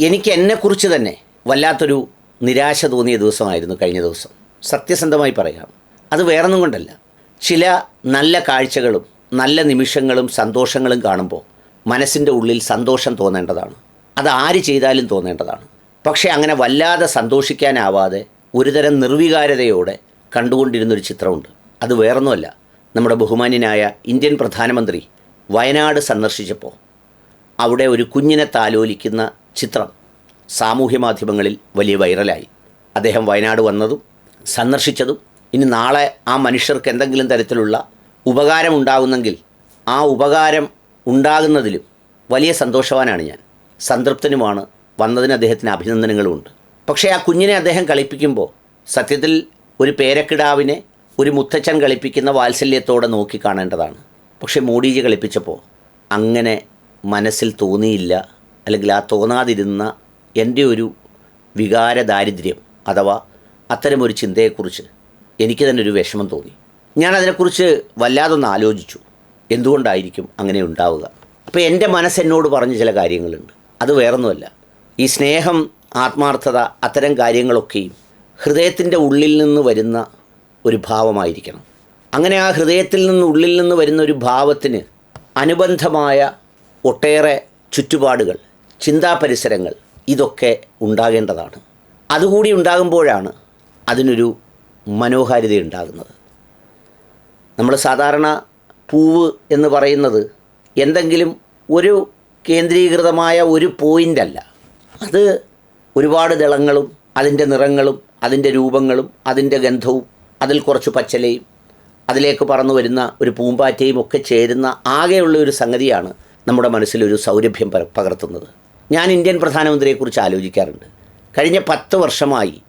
എനിക്ക് എന്നെക്കുറിച്ച് തന്നെ വല്ലാത്തൊരു നിരാശ തോന്നിയ ദിവസമായിരുന്നു കഴിഞ്ഞ ദിവസം. സത്യസന്ധമായി പറയാം. അത് വേറൊന്നും കൊണ്ടല്ല. ചില നല്ല കാഴ്ചകളും നല്ല നിമിഷങ്ങളും സന്തോഷങ്ങളും കാണുമ്പോൾ മനസ്സിന്റെ ഉള്ളിൽ സന്തോഷം തോന്നേണ്ടതാണ്. അത് ആര് ചെയ്താലും തോന്നേണ്ടതാണ്. പക്ഷേ അങ്ങനെ വല്ലാതെ സന്തോഷിക്കാനാവാതെ ഒരുതരം നിർവികാരതയോടെ കണ്ടുകൊണ്ടിരുന്നൊരു ചിത്രമുണ്ട്. അത് വേറൊന്നുമല്ല. നമ്മുടെ ബഹുമാന്യനായ ഇന്ത്യൻ പ്രധാനമന്ത്രി വയനാട് സന്ദർശിച്ചപ്പോൾ അവിടെ ഒരു കുഞ്ഞിനെ താലോലിക്കുന്ന ചിത്രം സാമൂഹ്യ മാധ്യമങ്ങളിൽ വലിയ വൈറലായി. അദ്ദേഹം വയനാട് വന്നതും സന്ദർശിച്ചതും ഇനി നാളെ ആ മനുഷ്യർക്ക് എന്തെങ്കിലും തരത്തിലുള്ള ഉപകാരം ഉണ്ടാകുന്നെങ്കിൽ ആ ഉപകാരം ഉണ്ടാകുന്നതിലും വലിയ സന്തോഷവാനാണ് ഞാൻ. സംതൃപ്തനുമാണ്. വന്നതിന് അദ്ദേഹത്തിന് അഭിനന്ദനങ്ങളുമുണ്ട്. പക്ഷേ ആ കുഞ്ഞിനെ അദ്ദേഹം കളിപ്പിക്കുമ്പോൾ സത്യത്തിൽ ഒരു പേരക്കിടാവിനെ ഒരു മുത്തച്ഛൻ കളിപ്പിക്കുന്ന വാത്സല്യത്തോടെ നോക്കി കാണേണ്ടതാണ്. പക്ഷേ മോഡിജി കളിപ്പിച്ചപ്പോൾ അങ്ങനെ മനസ്സിൽ തോന്നിയില്ല. അല്ലെങ്കിൽ ആ തോന്നാതിരുന്ന എന്റെ ഒരു വികാര ദാരിദ്ര്യം അഥവാ അത്തരമൊരു ചിന്തയെക്കുറിച്ച് എനിക്ക് തന്നെ ഒരു വിഷമം തോന്നി. ഞാൻ അതിനെക്കുറിച്ച് വല്ലാതൊന്ന് ആലോചിച്ചു. എന്തുകൊണ്ടായിരിക്കും അങ്ങനെ ഉണ്ടാവുക? അപ്പോൾ എന്റെ മനസ്സെന്നോട് പറഞ്ഞ ചില കാര്യങ്ങളുണ്ട്. അത് വേറൊന്നുമല്ല. ഈ സ്നേഹം ആത്മാർത്ഥത അത്തരം കാര്യങ്ങളൊക്കെയും ഹൃദയത്തിന്റെ ഉള്ളിൽ നിന്ന് വരുന്ന ഒരു ഭാവമായിരിക്കണം. അങ്ങനെ ആ ഹൃദയത്തിൽ നിന്ന് ഉള്ളിൽ നിന്ന് വരുന്ന ഒരു ഭാവത്തിന് അനുബന്ധമായ ഒട്ടേറെ ചുറ്റുപാടുകൾ ചിന്താപരിസരങ്ങൾ ഇതൊക്കെ ഉണ്ടാകേണ്ടതാണ്. അതുകൂടി ഉണ്ടാകുമ്പോഴാണ് അതിനൊരു മനോഹാരിത ഉണ്ടാകുന്നത് നമ്മൾ സാധാരണ പൂവ് എന്ന് പറയുന്നത് എന്തെങ്കിലും ഒരു കേന്ദ്രീകൃതമായ ഒരു പോയിന്റ് അല്ല. അത് ഒരുപാട് ദളങ്ങളും അതിന്റെ നിറങ്ങളും അതിന്റെ രൂപങ്ങളും അതിന്റെ ഗന്ധവും അതിൽ കുറച്ച് പച്ചലയും അതിലേക്ക് പറന്നു വരുന്ന ഒരു പൂമ്പാറ്റയും ഒക്കെ ചേരുന്ന ആകെയുള്ള ഒരു സംഗതിയാണ് നമ്മുടെ മനസ്സിലൊരു സൗരഭ്യം പകർത്തുന്നത്. ഞാൻ ഇന്ത്യൻ പ്രധാനമന്ത്രിയെക്കുറിച്ച് ആലോചിക്കാറുണ്ട്. കഴിഞ്ഞ പത്ത് വർഷമായി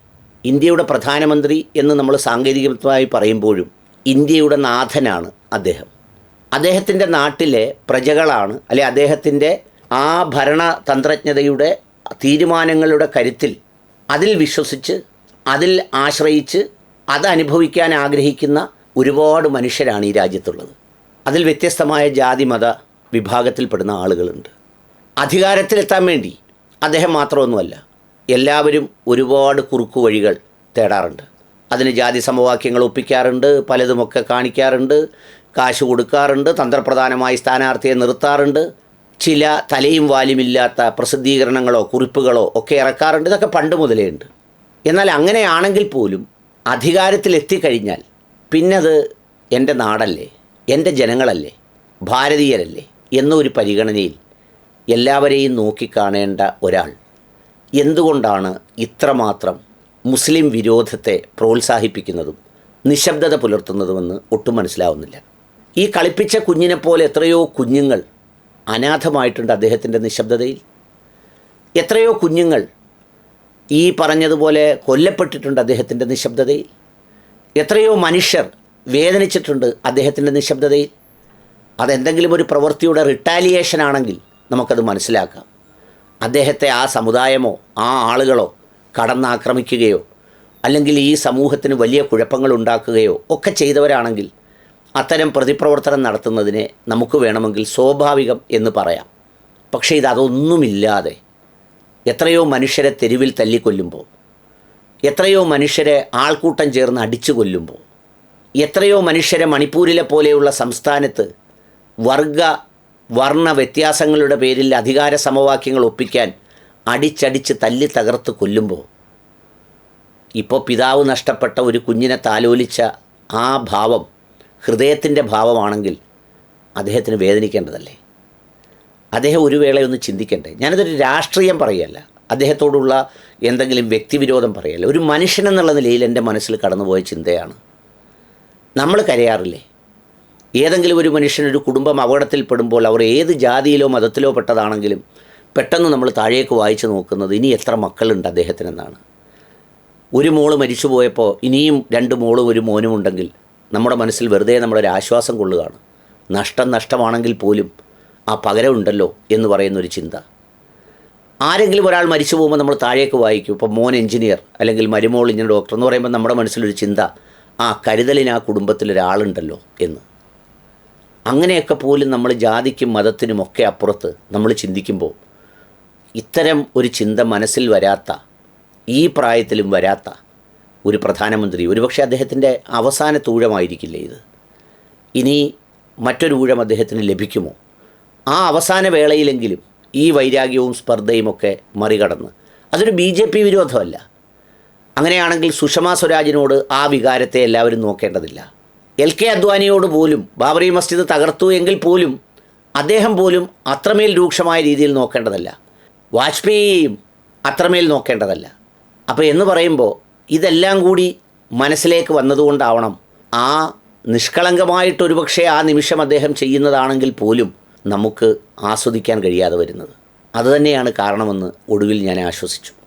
ഇന്ത്യയുടെ പ്രധാനമന്ത്രി എന്ന് നമ്മൾ സാങ്കേതികമായി പറയുമ്പോഴും ഇന്ത്യയുടെ നാഥനാണ് അദ്ദേഹം. അദ്ദേഹത്തിന്റെ നാട്ടിലെ പ്രജകളാണ് അല്ലെ അദ്ദേഹത്തിന്റെ ആ ഭരണ തന്ത്രജ്ഞതയുടെ തീരുമാനങ്ങളുടെ കരുത്തിൽ അതിൽ വിശ്വസിച്ച് അതിൽ ആശ്രയിച്ച് അതനുഭവിക്കാൻ ആഗ്രഹിക്കുന്ന ഒരുപാട് മനുഷ്യരാണ് ഈ രാജ്യത്തുള്ളത്. അതിൽ വ്യത്യസ്തമായ ജാതി മത വിഭാഗത്തിൽപ്പെടുന്ന ആളുകളുണ്ട്. അധികാരത്തിലെത്താൻ വേണ്ടി അദ്ദേഹം മാത്രമൊന്നുമല്ല എല്ലാവരും ഒരുപാട് കുറുക്കു വഴികൾ തേടാറുണ്ട്. അതിന് ജാതി സമവാക്യങ്ങൾ ഒപ്പിക്കാറുണ്ട് പലതുമൊക്കെ കാണിക്കാറുണ്ട് കാശ് കൊടുക്കാറുണ്ട് തന്ത്രപ്രധാനമായി സ്ഥാനാർത്ഥിയെ നിർത്താറുണ്ട് ചില തലയും വാലുമില്ലാത്ത പ്രസിദ്ധീകരണങ്ങളോ കുറിപ്പുകളോ ഒക്കെ ഇറക്കാറുണ്ട്. ഇതൊക്കെ പണ്ട് മുതലേ ഉണ്ട്. എന്നാൽ അങ്ങനെയാണെങ്കിൽ പോലും അധികാരത്തിലെത്തിക്കഴിഞ്ഞാൽ പിന്നത് എന്റെ നാടല്ലേ എന്റെ ജനങ്ങളല്ലേ ഭാരതീയരല്ലേ എന്നൊരു പരിഗണനയിൽ എല്ലാവരെയും നോക്കിക്കാണേണ്ട ഒരാൾ. എന്തുകൊണ്ടാണ് ഇത്രമാത്രം മുസ്ലിം വിരോധത്തെ പ്രോത്സാഹിപ്പിക്കുന്നതും നിശബ്ദത പുലർത്തുന്നതുമെന്ന് ഒട്ടും മനസ്സിലാവുന്നില്ല. ഈ കളിപ്പിച്ച കുഞ്ഞിനെപ്പോലെ എത്രയോ കുഞ്ഞുങ്ങൾ അനാഥമായിട്ടുണ്ട് അദ്ദേഹത്തിന്റെ നിശബ്ദതയിൽ. എത്രയോ കുഞ്ഞുങ്ങൾ ഈ പറഞ്ഞതുപോലെ കൊല്ലപ്പെട്ടിട്ടുണ്ട് അദ്ദേഹത്തിന്റെ നിശബ്ദതയിൽ. എത്രയോ മനുഷ്യർ വേദനിച്ചിട്ടുണ്ട് അദ്ദേഹത്തിന്റെ നിശബ്ദതയിൽ. അതെന്തെങ്കിലും ഒരു പ്രവൃത്തിയുടെ റിട്ടാലിയേഷൻ ആണെങ്കിൽ നമുക്കത് മനസ്സിലാക്കാം. അദ്ദേഹത്തെ ആ സമുദായമോ ആ ആളുകളോ കടന്നാക്രമിക്കുകയോ അല്ലെങ്കിൽ ഈ സമൂഹത്തിന് വലിയ കുഴപ്പങ്ങൾ ഉണ്ടാക്കുകയോ ഒക്കെ ചെയ്തവരാണെങ്കിൽ അത്തരം പ്രതിപ്രവർത്തനം നടത്തുന്നതിനെ നമുക്ക് വേണമെങ്കിൽ സ്വാഭാവികം എന്ന് പറയാം. പക്ഷേ ഇതൊന്നുമില്ലാതെ എത്രയോ മനുഷ്യരെ തെരുവിൽ തല്ലിക്കൊല്ലുമ്പോൾ എത്രയോ മനുഷ്യരെ ആൾക്കൂട്ടം ചേർന്ന് അടിച്ചു കൊല്ലുമ്പോൾ എത്രയോ മനുഷ്യരെ മണിപ്പൂരിലെ പോലെയുള്ള സംസ്ഥാനത്ത് വർഗ വർണ വ്യത്യാസങ്ങളുടെ പേരിൽ അധികാര സമവാക്യങ്ങൾ ഒപ്പിക്കാൻ അടിച്ചടിച്ച് തല്ലി തകർത്ത് കൊല്ലുമ്പോൾ ഇപ്പോൾ പിതാവ് നഷ്ടപ്പെട്ട ഒരു കുഞ്ഞിനെ താലോലിച്ച ആ ഭാവം ഹൃദയത്തിന്റെ ഭാവമാണെങ്കിൽ അദ്ദേഹത്തിന് വേദനിക്കേണ്ടതല്ലേ? അദ്ദേഹം ഒരു വേളയൊന്ന് ചിന്തിക്കണ്ടേ? ഞാനതൊരു രാഷ്ട്രീയം പറയല്ല. അദ്ദേഹത്തോടുള്ള എന്തെങ്കിലും വ്യക്തിവിരോധം പറയല്ല. ഒരു മനുഷ്യൻ എന്നുള്ള നിലയിൽ എന്റെ മനസ്സിൽ കടന്നുപോയ ചിന്തയാണ്. നമ്മൾ കരയാറില്ലേ? ഏതെങ്കിലും ഒരു മനുഷ്യൻ ഒരു കുടുംബം അപകടത്തിൽപ്പെടുമ്പോൾ അവർ ഏത് ജാതിയിലോ മതത്തിലോ പെട്ടതാണെങ്കിലും പെട്ടെന്ന് നമ്മൾ താഴേക്ക് വായിച്ചു നോക്കുന്നത് ഇനി എത്ര മക്കളുണ്ട് അദ്ദേഹത്തിനെന്നാണ്. ഒരു മോൾ മരിച്ചു പോയപ്പോൾ ഇനിയും രണ്ട് മോളും ഒരു മോനും ഉണ്ടെങ്കിൽ നമ്മുടെ മനസ്സിൽ വെറുതെ നമ്മളൊരു ആശ്വാസം കൊള്ളുകയാണ്. നഷ്ടം നഷ്ടമാണെങ്കിൽ പോലും ആ പകരമുണ്ടല്ലോ എന്ന് പറയുന്നൊരു ചിന്ത. ആരെങ്കിലും ഒരാൾ മരിച്ചു പോകുമ്പോൾ നമ്മൾ താഴേക്ക് വായിക്കും. ഇപ്പോൾ മോൻ എഞ്ചിനീയർ അല്ലെങ്കിൽ മരുമോൾ ഇങ്ങനെ ഡോക്ടർ എന്ന് പറയുമ്പോൾ നമ്മുടെ മനസ്സിലൊരു ചിന്ത ആ കരുതലിന് ആ കുടുംബത്തിൽ ഒരാളുണ്ടല്ലോ എന്ന്. അങ്ങനെയൊക്കെ പോലും നമ്മൾ ജാതിക്കും മതത്തിനും ഒക്കെ അപ്പുറത്ത് നമ്മൾ ചിന്തിക്കുമ്പോൾ ഇത്തരം ഒരു ചിന്ത മനസ്സിൽ വരാത്ത ഈ പ്രായത്തിലും വരാത്ത ഒരു പ്രധാനമന്ത്രി ഒരുപക്ഷെ അദ്ദേഹത്തിന്റെ അവസാന തൂഴമായിരിക്കില്ലേ ഇത്? ഇനി മറ്റൊരു ഊഴം അദ്ദേഹത്തിന് ലഭിക്കുമോ? ആ അവസാന വേളയിലെങ്കിലും ഈ വൈരാഗ്യവും സ്പർദ്ധയും ഒക്കെ മറികടന്ന്. അതൊരു ബി ജെ പി വിരോധമല്ല. അങ്ങനെയാണെങ്കിൽ സുഷമ സ്വരാജിനോട് ആ വികാരത്തെ എല്ലാവരും നോക്കേണ്ടതില്ല. എൽ കെ അദ്വാനിയോട് പോലും ബാബറി മസ്ജിദ് തകർത്തു എങ്കിൽ പോലും അദ്ദേഹം പോലും അത്രമേൽ രൂക്ഷമായ രീതിയിൽ നോക്കേണ്ടതല്ല. വാജ്പേയിയെയും അത്രമേൽ നോക്കേണ്ടതല്ല. അപ്പോൾ എന്ന് പറയുമ്പോൾ ഇതെല്ലാം കൂടി മനസ്സിലേക്ക് വന്നതുകൊണ്ടാവണം ആ നിഷ്കളങ്കമായിട്ടൊരു പക്ഷേ ആ നിമിഷം അദ്ദേഹം ചെയ്യുന്നതാണെങ്കിൽ പോലും നമുക്ക് ആസ്വദിക്കാൻ കഴിയാതെ വരുന്നത്. അതുതന്നെയാണ് കാരണമെന്ന് ഒടുവിൽ ഞാൻ ആശ്വസിച്ചു.